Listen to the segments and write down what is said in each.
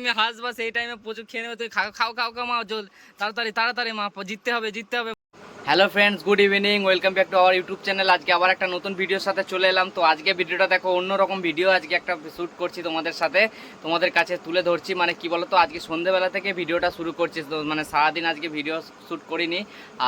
তুমি হাসবা সেই টাইমে প্রচুর খেয়ে নেবে, তুমি খাও খাও খাও খাও, মা, জল। তাড়াতাড়ি তাড়াতাড়ি, মা, জিততে হবে জিততে হবে। Hello friends good evening welcome back to our YouTube channel আজকে আবার একটা নতুন ভিডিওর সাথে চলে এলাম। তো আজকে ভিডিওটা দেখো, অন্যরকম ভিডিও আজকে একটা শ্যুট করছি তোমাদের সাথে। তোমাদের কাছে তুলে ধরছি মানে কি বলতো, আজকে সন্ধ্যেবেলা থেকে ভিডিওটা শুরু করছি। তো মানে সারাদিন আজকে ভিডিও শ্যুট করিনি,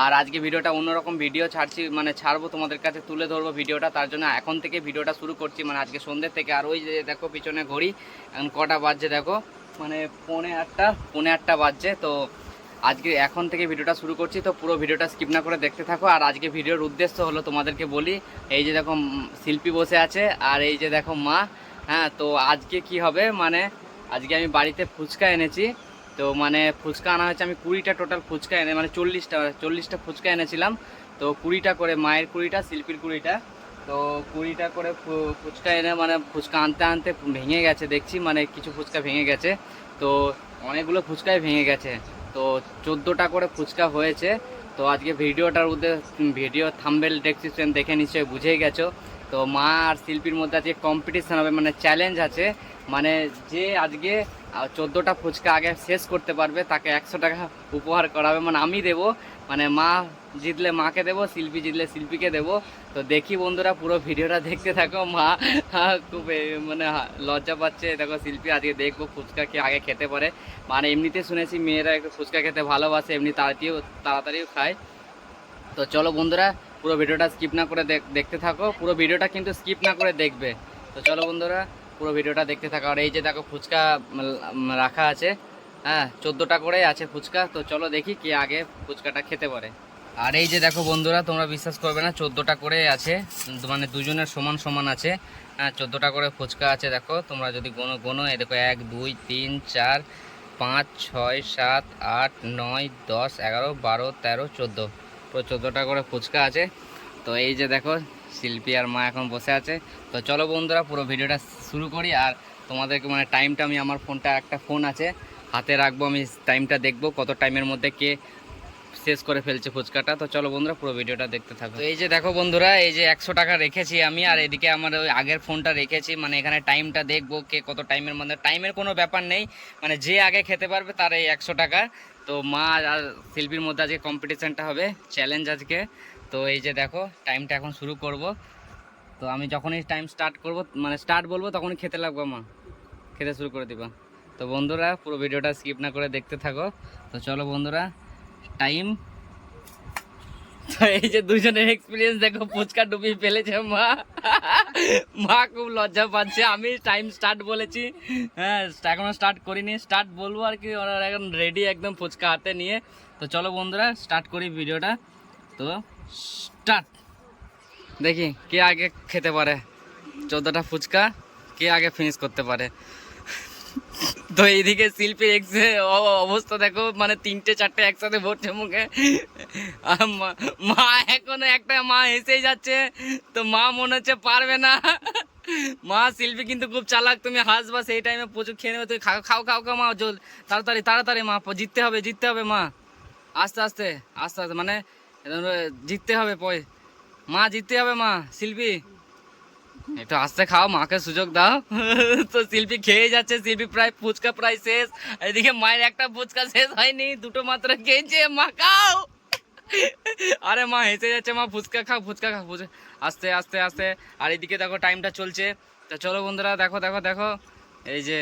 আর আজকে ভিডিওটা অন্যরকম ভিডিও ছাড়ছি মানে ছাড়বো তোমাদের কাছে, তুলে ধরবো ভিডিওটা তার জন্য এখন থেকে ভিডিওটা শুরু করছি মানে আজকে সন্ধ্যে থেকে। আর ওই যে দেখো, পিছনে ঘড়ি, এখন কটা বাজছে দেখো। মানে পৌনে আটটা পৌনে আটটা বাজছে, তো আজকে এখন থেকে ভিডিওটা শুরু করছি, তো পুরো ভিডিওটা স্কিপ না করে দেখতে থাকো। আর আজকে ভিডিওর উদ্দেশ্য হলো তোমাদেরকে বলি, এই যে দেখো শিল্পী বসে আছে, আর এই যে দেখো মা হ্যাঁ তো আজকে কি হবে মানে আজকে আমি বাড়িতে ফুচকা এনেছি, তো মানে ফুচকা আনা হয়েছে, আমি কুড়িটা টোটাল ফুচকা এনে মানে চল্লিশটা চল্লিশটা ফুচকা এনেছিলাম, তো কুড়িটা করে, মায়ের কুড়িটা, শিল্পীর কুড়িটা। তো কুড়িটা করে ফুচকা এনে মানে ফুচকা আনতে আনতে ভেঙে গেছে, দেখছি মানে কিছু ফুচকা ভেঙে গেছে। তো অনেকগুলো ফুচকাই ভেঙে গেছে। তো চোদ্দোটা করে ফুচকা হয়েছে। তো আজকে ভিডিওটার উদ্দেশ্য ভিডিও থাম্বেল ডেসক্রিপশন দেখে নিশ্চয়ই বুঝেই গেছো। তো মা আর শিল্পীর মধ্যে আজকে কম্পিটিশান হবে মানে চ্যালেঞ্জ আছে। মানে যে আজকে চোদ্দোটা ফুচকা আগে শেষ করতে পারবে, তাকে একশো টাকা উপহার করা হবে মানে আমি দেবো। মানে মা জিতলে মাকে দেবো, শিল্পী জিতলে শিল্পীকে দেবো। তো দেখি বন্ধুরা পুরো ভিডিওটা দেখতে থাকো। মা, খুব মানে লজ্জা পাচ্ছে। দেখো শিল্পী, আজকে দেখব ফুচকা কি আগে খেতে পারে। মানে এমনিতে শুনেছি মেয়েরা একটু ফুচকা খেতে ভালোবাসে, এমনি তাড়াতাড়িও তাড়াতাড়িও খায়। তো চলো বন্ধুরা, পুরো ভিডিওটা স্কিপ না করে দেখতে থাকো। পুরো ভিডিওটা কিন্তু স্কিপ না করে দেখবে। তো চলো বন্ধুরা, পুরো ভিডিওটা দেখতে থাকো। আর এই যে দেখো ফুচকা রাখা আছে। হ্যাঁ চোদ্দোটা করে আছে ফুচকা, তো চলো দেখি কে আগে ফুচকাটা খেতে পারে। আর এই যে দেখো বন্ধুরা, তোমরা বিশ্বাস করবে না, চোদ্দোটা করে আছে মানে দুজনের সমান সমান আছে। হ্যাঁ চোদ্দোটা করে ফুচকা আছে দেখো, তোমরা যদি গোনো গোনো এ দেখো এক, দুই, তিন, চার, পাঁচ, ছয়, সাত, আট, নয়, দশ, এগারো, বারো, তেরো, চোদ্দ। পুরো চোদ্দোটা করে ফুচকা আছে। তো এই যে দেখো, শিল্পী আর মা এখন বসে আছে। তো চলো বন্ধুরা, পুরো ভিডিওটা শুরু করি। আর তোমাদেরকে মানে টাইমটা আমি, আমার ফোনটা একটা ফোন আছে। হাতে রাখব, আমি টাইমটা দেখব, কত টাইমের মধ্যে কে শেষ করে ফেলছে ফুচকাটা। তো চলো বন্ধুরা, পুরো ভিডিওটা দেখতে থাকো। তো এই যে দেখো বন্ধুরা, এই যে একশো টাকা রেখেছি আমি, আর এদিকে আমার ওই আগের ফোনটা রেখেছি মানে এখানে টাইমটা দেখব কে কত টাইমের মধ্যে। টাইমের কোনো ব্যাপার নেই মানে যে আগে খেতে পারবে তার এই একশো টাকা। তো মা আর শিল্পীর মধ্যে আজকে কম্পিটিশানটা হবে চ্যালেঞ্জ আজকে। তো এই যে দেখো টাইমটা এখন শুরু করব। তো আমি যখনই টাইম স্টার্ট করব মানে স্টার্ট বলব, তখনই খেতে লাগবো মা। খেতে শুরু করে দিবা। তো বন্ধুরা, পুরো ভিডিওটা স্কিপ না করে দেখতে থাকো। তো চলো বন্ধুরা টাইম এই যে দুজনের এক্সপিরিয়েন্স দেখো, ফুচকা ডুবি ফেলেছে, মা। মা খুব লজ্জা পাচ্ছে, আমি টাইম স্টার্ট বলেছি। হ্যাঁ এখনও স্টার্ট করিনি স্টার্ট বলব আর কি, ওরা এখন রেডি একদম ফুচকা হাতে নিয়ে। তো চলো বন্ধুরা স্টার্ট করি ভিডিওটা। তো স্টার্ট দেখি, কে আগে খেতে পারে? চোদ্দোটা ফুচকা, কে আগে ফিনিশ করতে পারে? তো এইদিকে শিল্পীর এক্সে অবস্থা দেখো মানে তিনটে, চারটে একসাথে ভরছে মুখে। মা- এখনও একটা মা এসেই যাচ্ছে, তো মা মনে হচ্ছে পারবে না। মা শিল্পী কিন্তু খুব চালাক, তুমি হাসবা সেই টাইমে প্রচুর খেয়ে নেবে, তুমি খাও খাও খাও খাও, মা, জল, তাড়াতাড়ি তাড়াতাড়ি, মা জিততে হবে জিততে হবে, মা। আস্তে আস্তে আস্তে আস্তে মানে জিততে হবে, পয়। মা, জিততে হবে, মা, শিল্পী। একটু আস্তে খাও, মাকে সুযোগ দাও। তো শিল্পী খেয়ে যাচ্ছে, শিল্পী প্রায় ফুচকা প্রায় শেষ। এদিকে মায়ের একটা ফুচকা শেষ হয়নি, দুটো মাত্র খেয়েছে, মা খাও। আরে মা, হেসে যাচ্ছে, মা, ফুচকা খাও ফুচকা খাও, ফুচকা। আস্তে আস্তে আস্তে। আর এদিকে দেখো টাইমটা চলছে। তো চলো বন্ধুরা, দেখো দেখো দেখো। এই যে,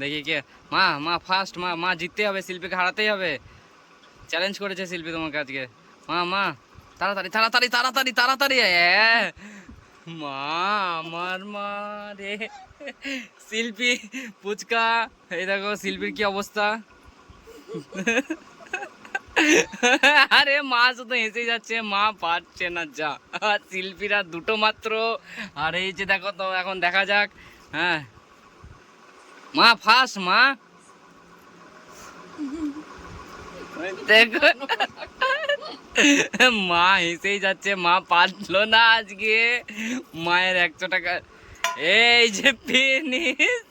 দেখি কে। মা মা ফার্স্ট মা মা জিততে হবে, শিল্পীকে হারাতেই হবে। চ্যালেঞ্জ করেছে শিল্পী তোমাকে আজকে। মা মা, তাড়াতাড়ি তাড়াতাড়ি তাড়াতাড়ি তাড়াতাড়ি। হ্যাঁ। মা আমার মা রে। শিল্পী ফুচকা এই দেখো শিল্পীর কি অবস্থা? আরে মা শুধু হেসে যাচ্ছে মা পারছে না যা। শিল্পীরা দুটো মাত্র। আর এই যে দেখো তো এখন দেখা যাক হ্যাঁ। মা ফাঁস মা। দেখো। মা হেসেই যাচ্ছে, মা পারল না আজকে। মায়ের একশো টাকা। এই যে ফিনিস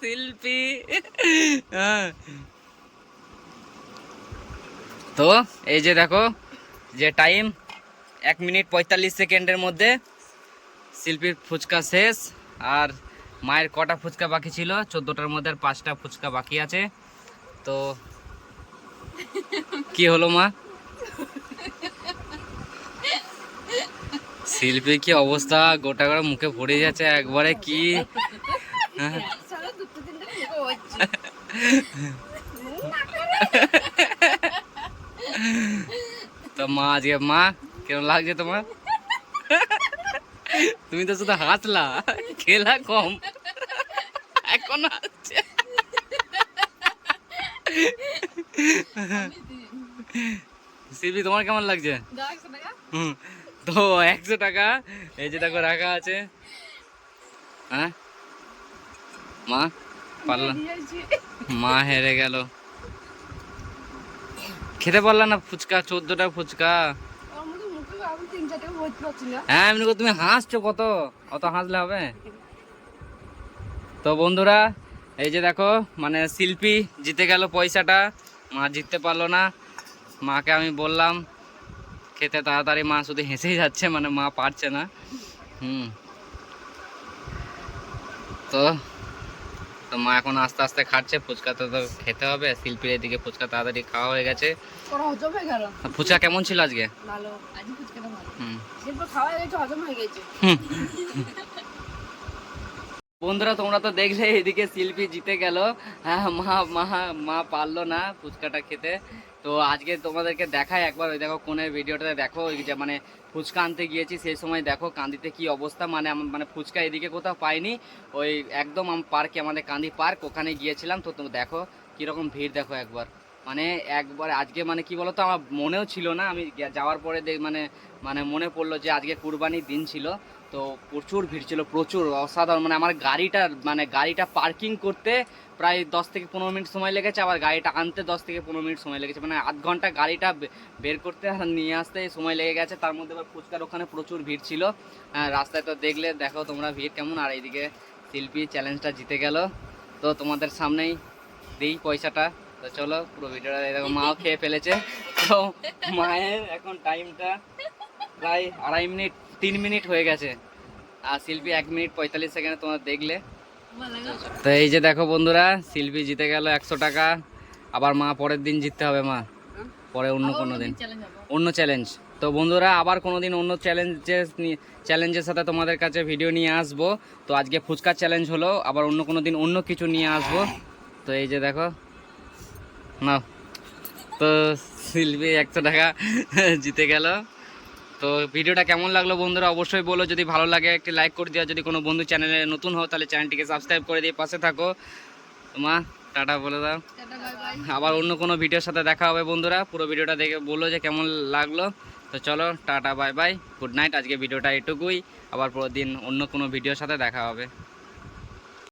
শিল্পী। হ্যাঁ। তো এই যে দেখো, যে টাইম এক মিনিট পঁয়তাল্লিশ সেকেন্ডের মধ্যে শিল্পীর ফুচকা শেষ। আর মায়ের কটা ফুচকা বাকি ছিল? চোদ্দোটার মধ্যে আর পাঁচটা ফুচকা বাকি আছে। তো কি হলো মা? শিল্পীর কি অবস্থা? গোটা গোটা মুখে পড়ে যাচ্ছে, একবারে কি? হ্যাঁ? তো মা আজকে, মা, কেমন লাগছে তোমার? তুমি তো শুধু হাসলা খেলা কম। এখন হাসছে শিল্পী তোমার কেমন লাগছে? তো একশো টাকা, এই যে দেখো রাখা আছে। হ্যাঁ? মা পারলাম মা হেরে গেল। খেতে পারলাম না ফুচকা? চোদ্দটা ফুচকা। হ্যাঁ এমনি তুমি হাসছো কত? অত হাসলে হবে? তো বন্ধুরা, এই যে দেখো মানে শিল্পী জিতে গেল পয়সাটা। মা জিততে পারল না। মাকে আমি বললাম খেতে তাড়াতাড়ি মা শুধু হেসেই যাচ্ছে মানে মা পারছে না। হুম। তো তো মা এখন আস্তে আস্তে খাচ্ছে ফুচকা তো তো খেতে হবে শিল্পীর এদিকে ফুচকা তাড়াতাড়ি খাওয়া হয়ে গেছে। ফুচকা কেমন ছিল আজকে? ভালো আজকে ফুচকাটা ভালো হুম। এরপর খাওয়া হয়ে গেছে হজম হয়ে গেছে। বন্ধুরা তোমরা তো দেখলে এদিকে শিল্পী জিতে গেল। হ্যাঁ মা মা মা পারল না ফুচকাটা খেতে। তো আজকে তোমাদেরকে দেখাই একবার, ওই দেখো কোনের ভিডিওটাতে দেখো, ওই যে মানে ফুচকা আনতে গিয়েছি, সেই সময় দেখো কান্দিতে কি অবস্থা মানে মানে ফুচকা এদিকে কোথাও পাইনি, ওই একদম পার্কে, আমাদের কান্দি পার্ক, ওখানে গিয়েছিলাম, তো তুমি দেখো কীরকম ভিড় দেখো একবার। মানে একবার আজকে মানে কি বলতো, আমার মনেও ছিল না, আমি যাওয়ার পরে মানে মানে মনে পড়ল যে আজকে কুরবানির দিন ছিল তো প্রচুর ভিড় ছিল, প্রচুর অসাধারণ। মানে আমার গাড়িটা মানে গাড়িটা পার্কিং করতে প্রায় দশ থেকে পনেরো মিনিট সময় লেগেছে, আবার গাড়িটা আনতে দশ থেকে পনেরো মিনিট সময় লেগেছে। মানে আধ ঘণ্টা গাড়িটা বের করতে আর নিয়ে আসতে সময় লেগে গেছে। তার মধ্যে আবার ফুচকার ওখানে প্রচুর ভিড় ছিল। রাস্তায় তো দেখলে, দেখো তোমরা ভিড় কেমন। আর এইদিকে শিল্পী চ্যালেঞ্জটা জিতে গেল। তো তোমাদের সামনেই দিই পয়সাটা। তো চলো, পুরো ভিডিওটা দেখো মাও খেয়ে ফেলেছে। তো মায়ের এখন টাইমটা প্রায় আড়াই মিনিট। তিন মিনিট হয়ে গেছে। আর শিল্পী এক মিনিট পঁয়তাল্লিশ সেকেন্ডে তোমরা দেখলে। তো এই যে দেখো বন্ধুরা, শিল্পী জিতে গেল একশো টাকা। আবার মা পরের দিন জিততে হবে মা। পরে অন্য কোনো দিন। অন্য চ্যালেঞ্জ তো বন্ধুরা, আবার কোনো দিন অন্য চ্যালেঞ্জের চ্যালেঞ্জের সাথে তোমাদের কাছে ভিডিও নিয়ে আসব। তো আজকে ফুচকার চ্যালেঞ্জ হলো, আবার অন্য কোনো দিন অন্য কিছু নিয়ে আসব। তো এই যে দেখো না তো শিল্পী একশো টাকা জিতে গেল। তো ভিডিওটা কেমন লাগল বন্ধুরা অবশ্যই বলো। যদি ভালো লাগে একটি লাইক করে দিও। যদি কোনো বন্ধু চ্যানেলে নতুন হও, তাহলে চ্যানেলটিকে সাবস্ক্রাইব করে দিয়ে পাশে থাকো। মা, টাটা বলে দাও। আবার অন্য কোনো ভিডিওর সাথে দেখা হবে বন্ধুরা। পুরো ভিডিওটা দেখে বলল যে কেমন লাগল। তো চলো, tata bye bye good night আজকে ভিডিওটা এটুকুই। আবার পরের দিন অন্য কোনো ভিডিওর সাথে দেখা হবে।